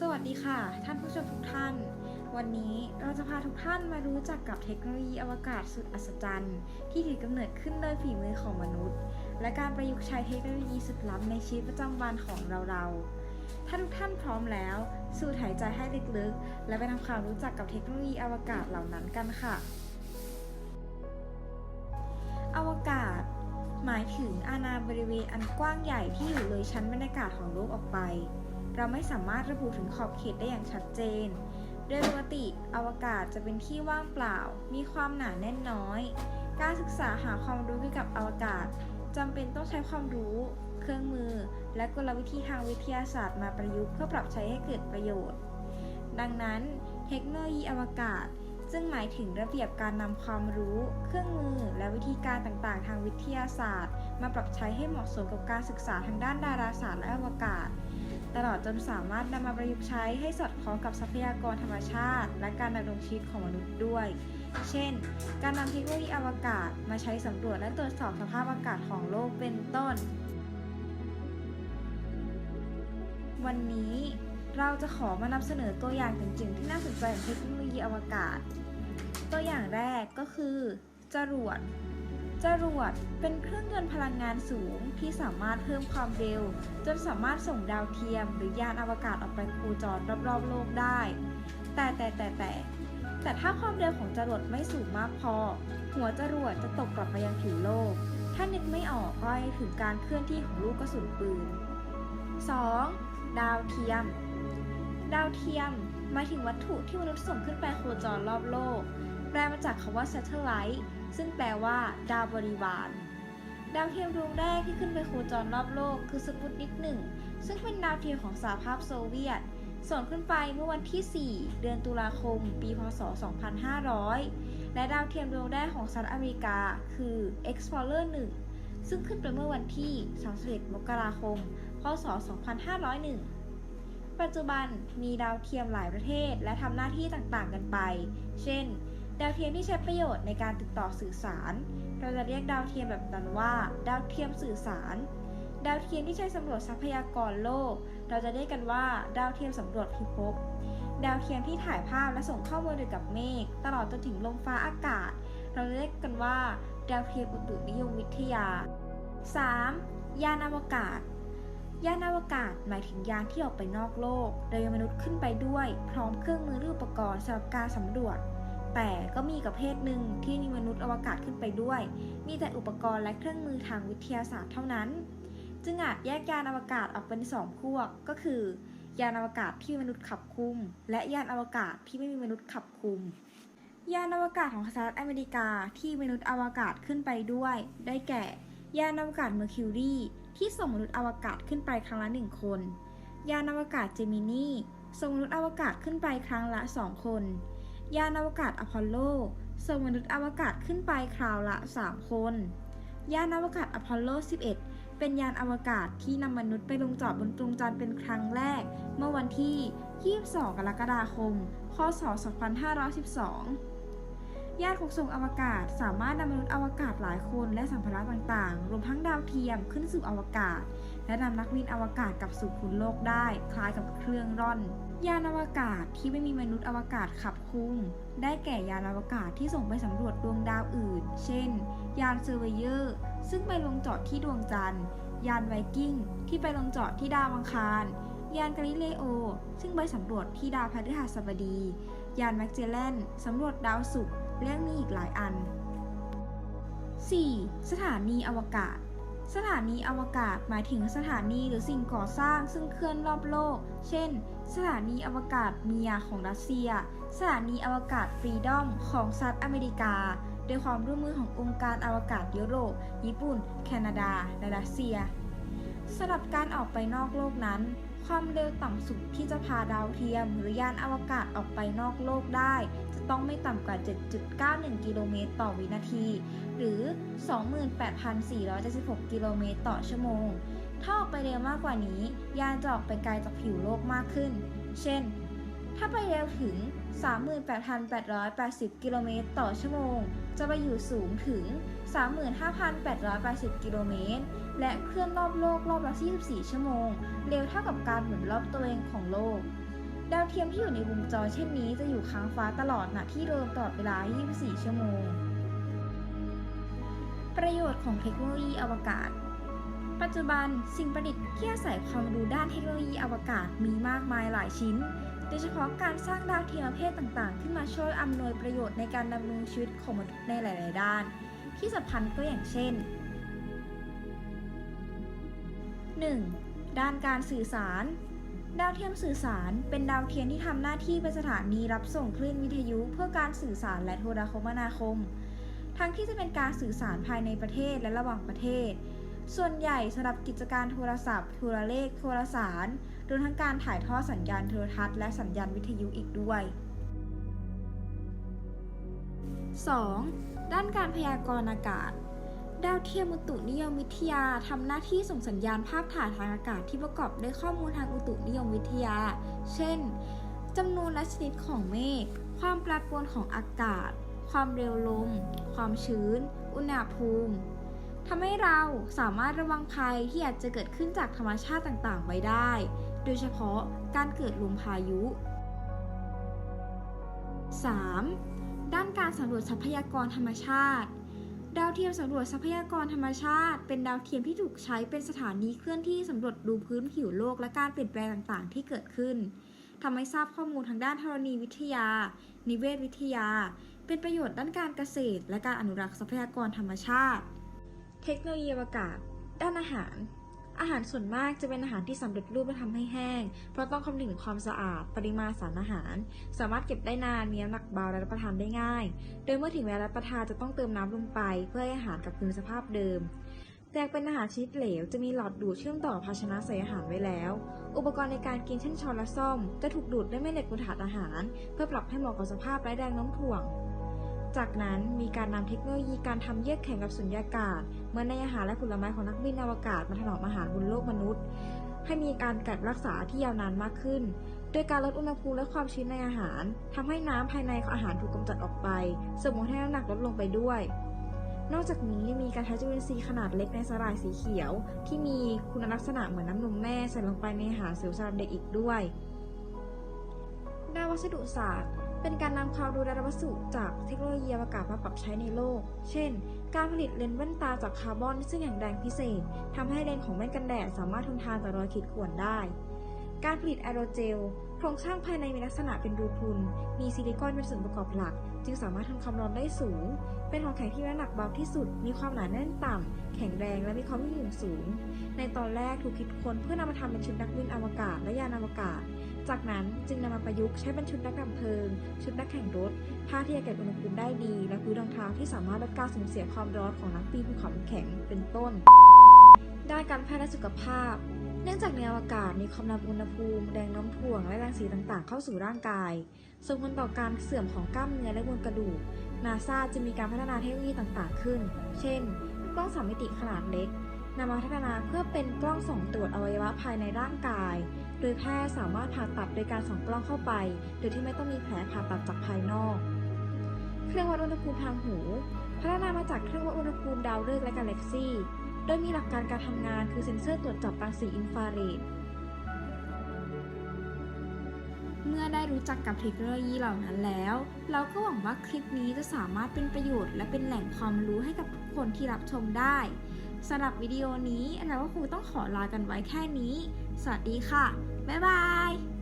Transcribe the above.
สวัสดีค่ะ ท่านผู้ชมทุกท่าน วันนี้เราจะพาทุกท่านมารู้จักกับเทคโนโลยีอวกาศสุดอัศจรรย์ ที่ถือกำเนิดขึ้นโดยฝีมือของมนุษย์ และการประยุกต์ใช้เทคโนโลยีสุดล้ำในชีวิตประจำวันของเราเราๆถ้าทุกท่านพร้อมแล้ว สูดหายใจให้ลึกๆ และไปทำความรู้จักกับเทคโนโลยีอวกาศเหล่านั้นกันค่ะ อวกาศ หมายถึงอาณาบริเวณอันกว้างใหญ่ที่อยู่เลยชั้นบรรยากาศของโลกออกไป เราไม่สามารถระบุถึงขอบเขตได้อย่างชัดเจน โดยปกติอวกาศจะเป็นที่ว่างเปล่า มีความหนาแน่นน้อย การศึกษาหาความรู้เกี่ยวกับอวกาศจำเป็นต้องใช้ความรู้ เครื่องมือ และกลวิธีทางวิทยาศาสตร์มาประยุกต์เพื่อปรับใช้ให้เกิดประโยชน์ ดังนั้น เทคโนโลยีอวกาศซึ่งหมายถึงระเบียบการนำความรู้ เครื่องมือ และวิธีการต่างๆ ทางวิทยาศาสตร์ มาปรับใช้ให้เหมาะสมกับการศึกษาทางด้านดาราศาสตร์และอวกาศ ตลอดจนสามารถนำมาประยุกต์ใช้ให้สอดคล้องกับทรัพยากรธรรมชาติ และการดำรงชีวิตของมนุษย์ด้วย เช่น การนำเทคโนโลยีอวกาศมาใช้สำรวจและตรวจสอบสภาพอากาศของโลกเป็นต้น วันนี้เราจะขอมานำเสนอตัวอย่างจริงๆที่น่าสนใจของเทคโนโลยีอวกาศ ตัวอย่างแรกก็คือ จรวด จรวดเป็นเครื่องยนต์พลังงานสูงที่สามารถเพิ่มความเร็ว จนสามารถส่งดาวเทียม หรือยานอวกาศออกไปโคจรรอบๆโลกได้ แต่แต่แต่แต่ แต่ถ้าความเร็วของจรวดไม่สูงมากพอ หัวจรวดจะตกกลับมายังผิวโลก ถ้านึกไม่ออกก็ให้ถึงการเคลื่อนที่ของลูกกระสุนปืน 2. ดาวเทียม ดาวเทียมหมายถึงวัตถุที่มนุษย์ส่งขึ้นไปโคจรรอบโลก แปลมาจากคำว่า satellite ซึ่งแปลว่า ดาวบริวาร ดาวเทียมดวงแรกที่ขึ้นไปโคจรรอบโลกคือสปุตนิกหนึ่งซึ่งเป็นดาวเทียมของสหภาพโซเวียต ส่งขึ้นไปเมื่อวันที่ 4 เดือนตุลาคม ปี พศ 2500 และดาวเทียมดวงแรกของสหรัฐอเมริกาคือ Explorer 1 ซึ่งขึ้นไปเมื่อวันที่ 31 มกราคม พศ 2501ปัจจุบันมีดาวเทียมหลายประเทศและทำหน้าที่ต่างๆกันไป เช่น ดาวเทียมที่ใช้ประโยชน์ในการติดต่อสื่อสาร เราจะเรียกดาวเทียมแบบนั้นว่า ดาวเทียมสื่อสาร ดาวเทียมที่ใช้สำรวจทรัพยากรโลก เราจะเรียกกันว่า ดาวเทียมสำรวจพิภพ ดาวเทียมที่ถ่ายภาพและส่งข้อมูลเกี่ยวกับเมฆตลอดจนถึงลมฟ้าอากาศ เราจะเรียกกันว่า ดาวเทียมอุตุนิยมวิทยา 3. ยานอวกาศยานอวกาศหมายถึงยานที่ออกไปนอกโลก โดยมนุษย์ขึ้นไปด้วย พร้อมเครื่องมือและอุปกรณ์สำหรับการสำรวจ แต่ก็มีกับเพศหนึ่งที่มีมนุษย์อวกาศขึ้นไปด้วย มีแต่อุปกรณ์และเครื่องมือทางวิทยาศาสตร์เท่านั้น จึงอาจแยกยานอวกาศออกเป็นสองพวก ก็คือ ยานอวกาศที่มีมนุษย์ขับคุม และยานอวกาศที่ไม่มีมนุษย์ขับคุม ยานอวกาศของสหรัฐอเมริกาที่มนุษย์อวกาศขึ้นไปด้วย ได้แก่ ยานอวกาศเมอร์คิวรีที่ส่งมนุษย์อวกาศขึ้นไปครั้งละหนึ่งคน ยานอวกาศเจมินีส่งมนุษย์อวกาศขึ้นไปครั้งละสองคน ยานอวกาศอพอลโลส่งมนุษย์อวกาศขึ้นไปคราวละ 3 คน ยานอวกาศอพอลโล 11 เป็นยานอวกาศที่นำมนุษย์ไปลงจอดบนดวงจันทร์เป็นครั้งแรก เมื่อวันที่ 22 กรกฎาคม คศ 2512 ยานขนส่งอวกาศสามารถนำมนุษย์อวกาศหลายคนและสัมภาระต่างๆ รวมทั้งดาวเทียมขึ้นสู่อวกาศ และนำนักบินอวกาศกลับสู่พื้นโลกได้คล้ายกับเครื่องร่อน ยานอวกาศที่ไม่มีมนุษย์อวกาศขับคุม ได้แก่ยานอวกาศที่ส่งไปสำรวจดวงดาวอื่น เช่น ยานเซอร์เวเยอร์ ซึ่งไปลงจอดที่ดวงจันทร์ ยานไวกิ้ง ที่ไปลงจอดที่ดาวอังคาร ยานกาลิเลโอ ซึ่งไปสำรวจที่ดาวพฤหัสบดี ยานแมกเจลเลนสำรวจดาวศุกร์และมีอีกหลายอัน 4. สถานีอวกาศ สถานีอวกาศหมายถึงสถานีหรือสิ่งก่อสร้างซึ่งเคลื่อนรอบโลก เช่น สถานีอวกาศเมียของรัสเซีย สถานีอวกาศฟรีดอมของสหรัฐอเมริกา โดยความร่วมมือขององค์การอวกาศยุโรป ญี่ปุ่น แคนาดา และรัสเซียสำหรับการออกไปนอกโลกนั้น ความเร็วต่ำสุดที่จะพาดาวเทียม หรือยานอวกาศออกไปนอกโลกได้ จะต้องไม่ต่ำกว่า 7.91 กิโลเมตรต่อวินาที หรือ 28,476 กิโลเมตรต่อชั่วโมง ถ้าออกไปเร็วมากกว่านี้ ยานจะออกไปไกลจากผิวโลกมากขึ้น เช่น ถ้าไปเร็วถึง 38,880 กิโลเมตรต่อชั่วโมง จะไปอยู่สูงถึง 35,880 กิโลเมตร และเคลื่อนรอบโลกรอบละ24 ชั่วโมง เร็วเท่ากับการหมุนรอบตัวเองของโลก ดาวเทียมที่อยู่ในวงจรเช่นนี้จะอยู่ค้างฟ้าตลอดณที่เดิมตลอดเวลา 24 ชั่วโมง ประโยชน์ของเทคโนโลยีอวกาศปัจจุบันสิ่งประดิษฐ์ที่อาศัยความรู้ด้านเทคโนโลยีอวกาศมีมากมายหลายชิ้น ยเฉพาะการสร้างดาวเทียมประเภทต่างๆ ขึ้นมาช่วยอำนวยประโยชน์ในการดำรงชีวิตของมนุษย์ในหลาย ๆ ด้าน ที่สำคัญก็อย่างเช่น 1. ด้านการสื่อสาร ดาวเทียมสื่อสาร เป็นดาวเทียมที่ทำหน้าที่เป็นสถานีรับส่งคลื่นวิทยุเพื่อการสื่อสารและโทรคมนาคม ทั้งที่จะเป็นการสื่อสารภายในประเทศและระหว่างประเทศ ส่วนใหญ่สำหรับกิจการโทรศัพท์ โทรเลข โทรสาร รวมทั้งการถ่ายทอดสัญญาณโทรทัศน์และสัญญาณวิทยุอีกด้วย 2. ด้านการพยากรณ์อากาศ ดาวเทียมอุตุนิยมวิทยาทำหน้าที่ส่งสัญญาณภาพถ่ายทางอากาศที่ประกอบด้วยข้อมูลทางอุตุนิยมวิทยา เช่นจำนวนและชนิดของเมฆ ความแปรปรวนของอากาศ ความเร็วลม ความชื้น อุณหภูมิทำให้เราสามารถระวังภัยที่อาจจะเกิดขึ้นจากธรรมชาติต่างๆ ไว้ได้ โดยเฉพาะการเกิดลมพายุ 3. ด้านการสำรวจทรัพยากรธรรมชาติ ดาวเทียมสำรวจทรัพยากรธรรมชาติ เป็นดาวเทียมที่ถูกใช้เป็นสถานีเคลื่อนที่สำรวจดูพื้นผิวโลกและการเปลี่ยนแปลงต่างๆ ที่เกิดขึ้นทำให้ทราบข้อมูลทางด้านธรณีวิทยา นิเวศวิทยา เป็นประโยชน์ด้านการเกษตร และการอนุรักษ์ทรัพยากรธรรมชาติ เทคโนโลยีอวกาศ ด้านอาหาร อาหารส่วนมากจะเป็นอาหารที่สำเร็จรูปและทำให้แห้ง เพราะต้องคำนึงถึงความสะอาด ปริมาณสารอาหาร สามารถเก็บได้นานมีน้ำหนักเบาและรับประทานได้ง่าย โดยเมื่อถึงเวลารับประทานจะต้องเติมน้ำลงไป เพื่อให้อาหารกลับคืนสภาพเดิม แตกเป็นอาหารชนิดเหลว จะมีหลอดดูดเชื่อมต่อภาชนะใส่อาหารไว้แล้ว อุปกรณ์ในการกินเช่นช้อนและส้อม จะถูกดูดด้วยแม่เหล็กบนถาดอาหาร เพื่อปรับให้เหมาะกับสภาพไร้แรงโน้มถ่วงจากนั้นมีการนำเทคโนโลยีการทำเยือกแข็งกับสุญญากาศ เหมื่อนในอาหารและผลไม้ของนักบินอวกาศมาถนอมอาหารบนโลกมนุษย์ ให้มีการกัดรักษาที่ยาวนานมากขึ้น โดยการลดอุณหภูมิและความชื้นในอาหารทำให้น้ำภายในของอาหารถูกกำจัดออกไปส่งผลให้น้ำหนักลดลงไปด้วยนอกจากนี้ยังมีการใช้จุลินทรีย์ขนาดเล็กในสลายสีเขียว ที่มีคุณลักษณะเหมือนน้ำนมแม่ใส่ลงไปในอาหารเสริมสำหรับเด็กอีกด้วยด้านวัสดุศาสตร์ เป็นการนำความรู้และวัสดุจากเทคโนโลยีอวกาศมาปรับใช้ในโลก เช่น การผลิตเลนส์แว่นตาจากคาร์บอนซึ่งแข็งแรงพิเศษทำให้เลนส์ของแว่นกันแดดสามารถทนทานต่อรอยขีดข่วนได้ การผลิตแอโรเจลโครงสร้างภายในมีลักษณะเป็นรูพรุน มีซิลิคอนเป็นส่วนประกอบหลัก จึงสามารถทนความร้อนได้สูง เป็นของแข็งที่น้ำหนักเบาที่สุด มีความหนาแน่นต่ำ แข็งแรงและมีความยืดหยุ่นสูง ในตอนแรกถูกคิดค้นเพื่อนำมาทำเป็นชุดนักบินอวกาศและยานอวกาศ จากนั้นจึงนำมาประยุกต์ใช้เป็นชุดนักดับเพลิง ชุดนักแข่งรถ ผ้าที่จะเก็บอุณหภูมิได้ดี และพื้นรองเท้าที่สามารถลดการสูญเสียความร้อนของนักปีนภูเขาแข็งเป็นต้น ด้านการแพทย์และสุขภาพ เนื่องจากในอวกาศมีความดันอุณหภูมิ แรงน้มถ่วง และแรงสีต่างๆ เข้าสู่ร่างกาย ส่งผลต่อการเสื่อมของกล้ามเนื้อและมวลกระดูก นาซาจะมีการพัฒนาเทคโนโลยีต่างๆ ขึ้น เช่น กล้องสามมิติขนาดเล็กนำมาพัฒนาเพื่อเป็นกล้องส่องตรวจอวัยวะภายในร่างกาย โดยแพทย์สามารถผ่าตัดโดยการส่องกล้องเข้าไป โดยที่ไม่ต้องมีแผลผ่าตัดจากภายนอก เครื่องวัดอุณหภูมิทางหู พัฒนามาจากเครื่องวัดอุณหภูมิดาวฤกษ์และกาแล็กซี่ โดยมีหลักการการทำงานคือเซ็นเซอร์ตรวจจับรังสีอินฟราเรด เมื่อได้รู้จักกับเทคโนโลยีเหล่านั้นแล้ว เราก็หวังว่าคลิปนี้จะสามารถเป็นประโยชน์ และเป็นแหล่งความรู้ให้กับทุกคนที่รับชมได้สำหรับวิดีโอนี้อันนั้นก็คงต้องขอลากันไว้แค่นี้ สวัสดีค่ะ บ๊ายบาย